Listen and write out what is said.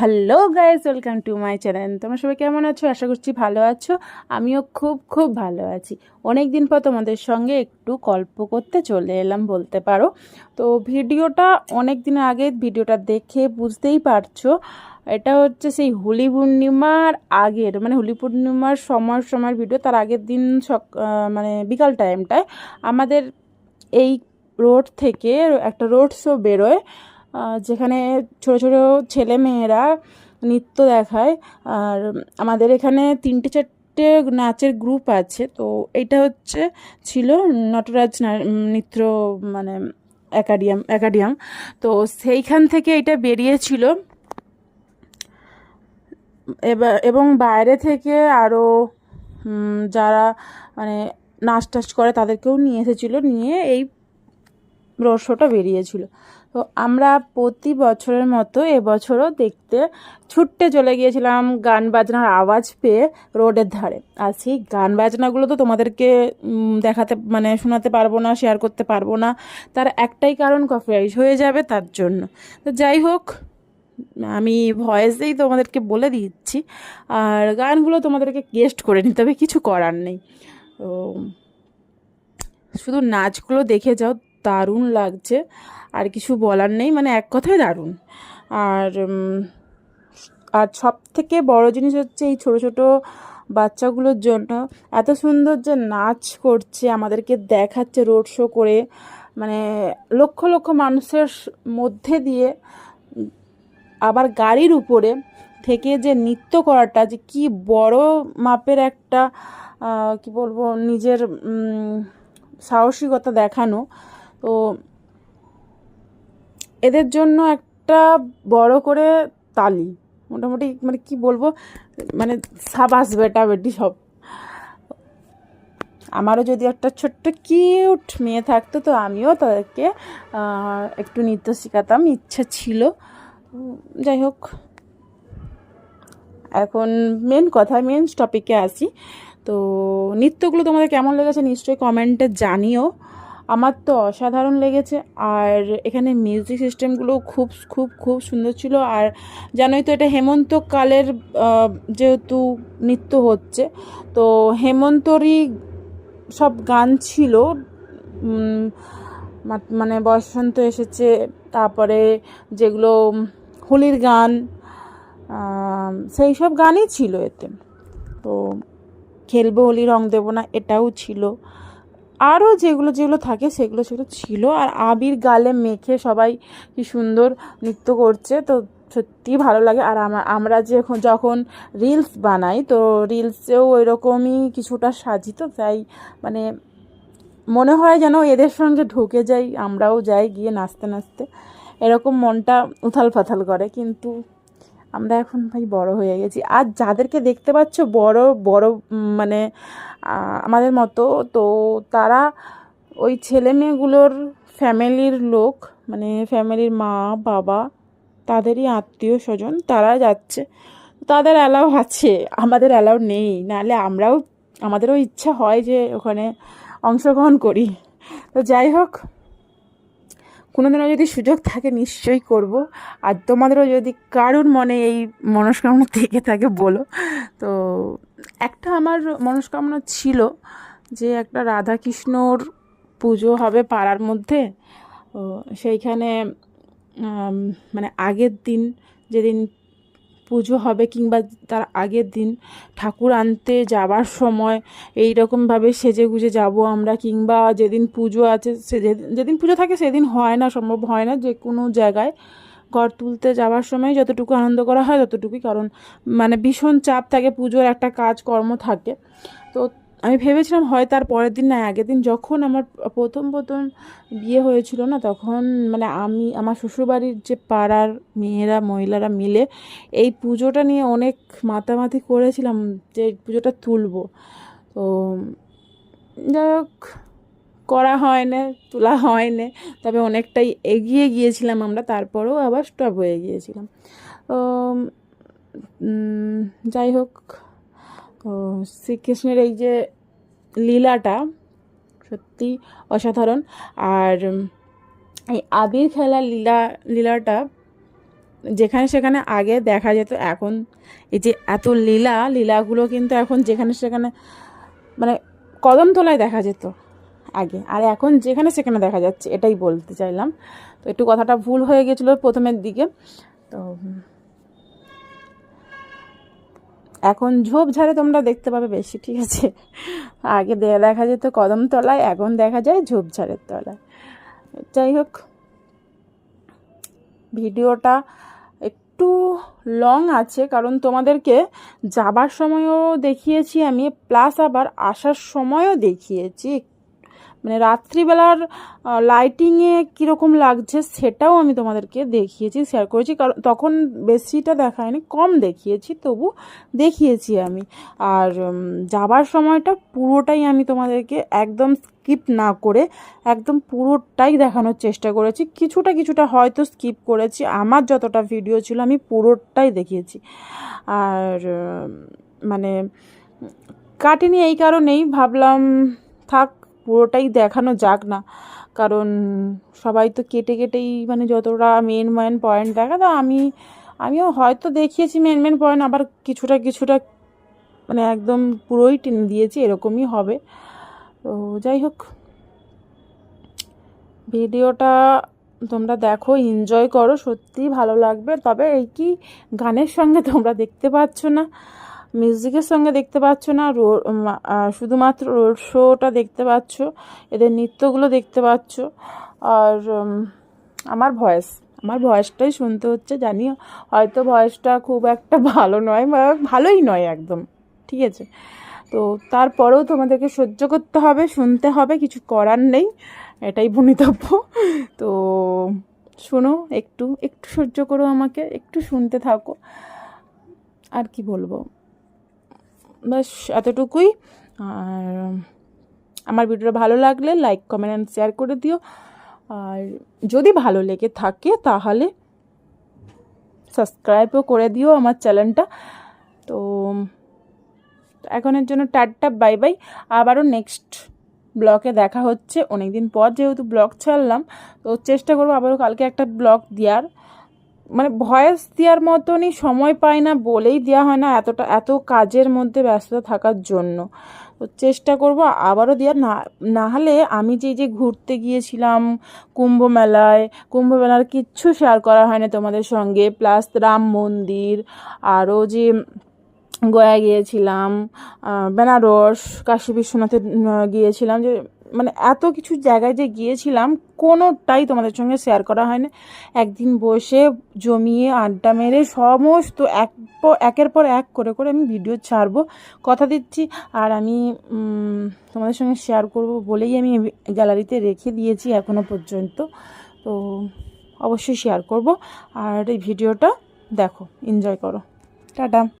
Hello guys welcome to my channel তোমরা সবাই কেমন আছো? আশা করছি ভালো আছো। আমিও খুব খুব ভালো আছি। অনেক দিন পর তোমাদের সঙ্গে একটু গল্প করতে চলে এলাম, বলতে পারো। তো ভিডিওটা অনেক দিন আগে ভিডিওটা দেখে বুঝতেই পারছ, এটা হচ্ছে সেই হোলি পূর্ণিমার আগের মানে হোলি পূর্ণিমার সময়, সময়ের ভিডিও তার আগের দিন সক মানে বিকাল টাইমটায় আমাদের এই রোড থেকে একটা রোড শো বেরোয়। যেখানে ছোট ছোট ছেলে মেয়েরা নৃত্য দেখায়। আর আমাদের এখানে তিনটে চারটে নাচের গ্রুপ আছে। তো এটা হচ্ছে, ছিল নটরাজ নৃত্য মানে অ্যাকাডিয়াম অ্যাকাডিয়াম তো সেইখান থেকে এটা বেরিয়েছিল। এবার এবং বাইরে থেকে আরও যারা মানে নাচ টাচ করে তাদেরকেও নিয়ে এসেছিল। নিয়ে এই শোটা বেরিয়েছিল। তো আমরা প্রতি বছরের মতো এবছরও দেখতে ছুটতে চলে গিয়েছিলাম গান বাজনার আওয়াজ পেয়ে রোডের ধারে। আর সেই গান বাজনাগুলো তো তোমাদেরকে দেখাতে মানে শোনাতে পারব না শেয়ার করতে পারব না। তার একটাই কারণ কপিরাইট হয়ে যাবে তার জন্য। তো যাই হোক, আমি ভয়েসেই তোমাদেরকে বলে দিচ্ছি। আর গানগুলো তোমাদেরকে গেস্ট করে নিতে হবে, কিছু করার নেই। তো শুধু নাচগুলো দেখে যাও দারুণ লাগছে। আর কিছু বলার নেই মানে এক কথায় দারুণ। আর আর সব থেকে বড় জিনিস হচ্ছে এই ছোট ছোট বাচ্চাগুলোর জন্য এত সুন্দর যে নাচ করছে, আমাদেরকে দেখাচ্ছে রোড শো করে মানে লক্ষ লক্ষ মানুষের মধ্যে দিয়ে, আবার গাড়ির উপরে থেকে যে নৃত্য করাটা যে কি বড় মাপের একটা কি বলব, নিজের সাহসিকতা দেখানো তো এদের জন্য একটা বড় করে তালি, মোটামুটি মানে কি বলব মানে সাবাস বেটা বেটি সব। আমারও যদি একটা ছোট্ট কিউট মেয়ে থাকতো তো আমিও তাদেরকে একটু নৃত্য শেখাতাম, ইচ্ছা ছিল। যাই হোক। এখন মেন কথা, মেন টপিকে আসি। তো নৃত্যগুলো তোমাদের কেমন লেগেছে নিশ্চয়ই কমেন্টে জানিও। আমার তো অসাধারণ লেগেছে আর এখানে মিউজিক সিস্টেমগুলো খুব খুব খুব সুন্দর ছিল আর জানোই তো এটা হেমন্তকালের যেহেতু নৃত্য হচ্ছে, তো হেমন্তরই সব গান ছিল। মানে বসন্ত এসেছে, তারপরে যেগুলো হোলির গান সেই সব গানই ছিল এতে। তো খেলব হোলি, রং দেবো না, এটাও ছিল। আরও যেগুলো যেগুলো থাকে সেগুলো সেগুলো ছিল। আর আবির গালে মেখে সবাই কি সুন্দর নৃত্য করছে। তো সত্যি ভালো লাগে। আর আমা- আমরা যে যখন রিলস বানাই, তো রিলসেও ওই রকমই কিছুটা সাজিত তাই মানে মনে হয় যেন এদের সঙ্গে ঢুকে যাই, আমরাও যাই গিয়ে নাচতে নাচতে। এরকম মনটা উথাল পাথাল করে। কিন্তু আমরা এখন ভাই বড় হয়ে গেছি। আর যাদেরকে দেখতে পাচ্ছ, বড় বড় মানে আমাদের মতো, তো তারা ওই ছেলে মেয়েগুলোর ফ্যামিলির লোক মানে ফ্যামিলির মা, বাবা, তাদেরই আত্মীয় স্বজন, তারা যাচ্ছে। তাদের অ্যালাউ আছে, আমাদের অ্যালাউ নেই। নাহলে আমরাও, আমাদেরও ইচ্ছা হয় যে ওখানে অংশগ্রহণ করি। তো যাই হোক কোনোদিনও যদি সুযোগ থাকে, নিশ্চয়ই করব। আর তোমাদেরও যদি কারোর মনে এই মনস্কামনা থেকে থাকে, বলো। তো একটা আমার মনস্কামনা ছিল যে একটা রাধাকৃষ্ণর পুজো হবে পাড়ার মধ্যে। সেইখানে মানে আগের দিন যেদিন পুজো হবে কিংবা তার আগের দিন ঠাকুর আনতে যাবার সময় এই রকমভাবে সেজে গুজে যাব আমরা কিংবা যেদিন পুজো আছে সে যেদিন পুজো থাকে সেদিন হয় না, সম্ভব হয় না যে কোনো জায়গায় ঘর তুলতে যাওয়ার সময় যতটুকু আনন্দ করা হয় ততটুকুই, কারণ মানে ভীষণ চাপ থাকে, পুজোর একটা কাজকর্ম থাকে। তো আমি ভেবেছিলাম হয় তার পরের দিন না, আগের দিন যখন আমার প্রথম প্রথম বিয়ে হয়েছিল না, তখন মানে আমি, আমার শ্বশুরবাড়ির যে পাড়ার মেয়েরা, মহিলারা মিলে এই পুজোটা নিয়ে অনেক মাতামাতি করেছিলাম যে পুজোটা তুলবো। তো যাই হোক, করা হয় না তোলা হয় না তবে অনেকটাই এগিয়ে গিয়েছিলাম আমরা, তারপরেও আবার স্টপ হয়ে গিয়েছিলাম। তো যাই হোক। তো শ্রীকৃষ্ণের এই যে লীলাটা সত্যি অসাধারণ। আর এই আবির খেলা লীলা, লীলাটা যেখানে সেখানে আগে দেখা যেত, এখন এই যে এত লীলা, লীলাগুলো কিন্তু এখন যেখানে সেখানে মানে কদমতলায় দেখা যেত আগে। আর এখন যেখানে সেখানে দেখা যাচ্ছে, এটাই বলতে চাইলাম। তো একটু কথাটা ভুল হয়ে গেছিল প্রথমের দিকে। তো এখন ঝোপঝাড়ে তোমরা দেখতে পাবে বেশি, ঠিক আছে? আগে দেখা যেত কদম তলায়, এখন দেখা যায় ঝোপঝাড়ের তলায়। যাই হোক, ভিডিওটা একটু লং আছে, কারণ তোমাদেরকে যাবার সময়ও দেখিয়েছি আমি প্লাস আবার আসার সময়ও দেখিয়েছি। মানে রাত্রিবেলার লাইটিংয়ে কীরকম লাগছে সেটাও আমি তোমাদেরকে দেখিয়েছি শেয়ার করেছি। কারণ তখন বেশিটা দেখায়নি, কম দেখিয়েছি, তবু দেখিয়েছি আমি। আর যাবার সময়টা পুরোটাই আমি তোমাদেরকে একদম স্কিপ না করে একদম পুরোটাই দেখানোর চেষ্টা করেছি। কিছুটা কিছুটা হয়তো স্কিপ করেছি, আমার যতটা ভিডিও ছিল আমি পুরোটাই দেখিয়েছি। আর মানে কাটিনি এই কারণেই ভাবলাম, থাক পুরোটাই দেখানো যাক না। কারণ সবাই তো কেটে কেটেই মানে যতটা মেন মেন পয়েন্ট দেখা, তো আমি, আমিও হয়তো দেখিয়েছি মেন মেন পয়েন্ট আবার কিছুটা কিছুটা মানে একদম পুরোই টেনে দিয়েছি, এরকমই হবে। তো যাই হোক, ভিডিওটা তোমরা দেখো এনজয় করো, সত্যিই ভালো লাগবে। তবে এই কি গানের সঙ্গে তোমরা দেখতে পাচ্ছ না? মিউজিকের সঙ্গে দেখতে পাচ্ছ না রো উম, আহ, শুধুমাত্র রোড শোটা দেখতে পাচ্ছ এদের নৃত্যগুলো দেখতে পাচ্ছ আর আমার ভয়েস আমার ভয়েসটাই শুনতে হচ্ছে জানিও হয়তো ভয়েসটা খুব একটা ভালো নয় বা ভালোই নয় একদম ঠিক আছে? তো তারপরেও তোমাদেরকে সহ্য করতে হবে শুনতে হবে কিছু করার নেই এটাই ভূমিতব্য। তো শোনো একটু একটু সহ্য করো আমাকে একটু শুনতে থাকো আর কি বলব? ব্যাস এতটুকুই। আর আমার ভিডিওটা ভালো লাগলে লাইক, কমেন্ট অ্যান্ড শেয়ার করে দিও। আর যদি ভালো লেগে থাকে তাহলে সাবস্ক্রাইবও করে দিও আমার চ্যানেলটা। তো এখনের জন্য টাটা, বাই বাই। আবারও নেক্সট ব্লগে দেখা হচ্ছে। অনেক দিন পর যেহেতু ব্লগ ছাড়লাম, তো চেষ্টা করব আবারও কালকে একটা ব্লগ দেওয়ার। মানে ভয়েস দেওয়ার মতনই সময় পাই না, বলেই দেওয়া হয় না এতটা, এত কাজের মধ্যে ব্যস্ততা থাকার জন্য। তো চেষ্টা করব আবারও দেওয়ার, না না হলে আমি যে যে ঘুরতে গিয়েছিলাম কুম্ভ মেলায় কুম্ভ মেলার কিচ্ছু শেয়ার করা হয় না তোমাদের সঙ্গে, প্লাস রাম মন্দির, আরও যে গয়া গিয়েছিলাম বেনারস, কাশী বিশ্বনাথে গিয়েছিলাম যে মানে এত কিছু জায়গায় যে গিয়েছিলাম, কোনোটাই তোমাদের সঙ্গে শেয়ার করা হয় না একদিন বসে জমিয়ে আড্ডা মেরে সমস্ত এক একের পর এক করে করে আমি ভিডিও ছাড়বো, কথা দিচ্ছি আর আমি তোমাদের সঙ্গে শেয়ার করব বলেই আমি গ্যালারিতে রেখে দিয়েছি এখনও পর্যন্ত। তো অবশ্যই শেয়ার করব আর এই ভিডিওটা দেখো এনজয় করো। টাটা।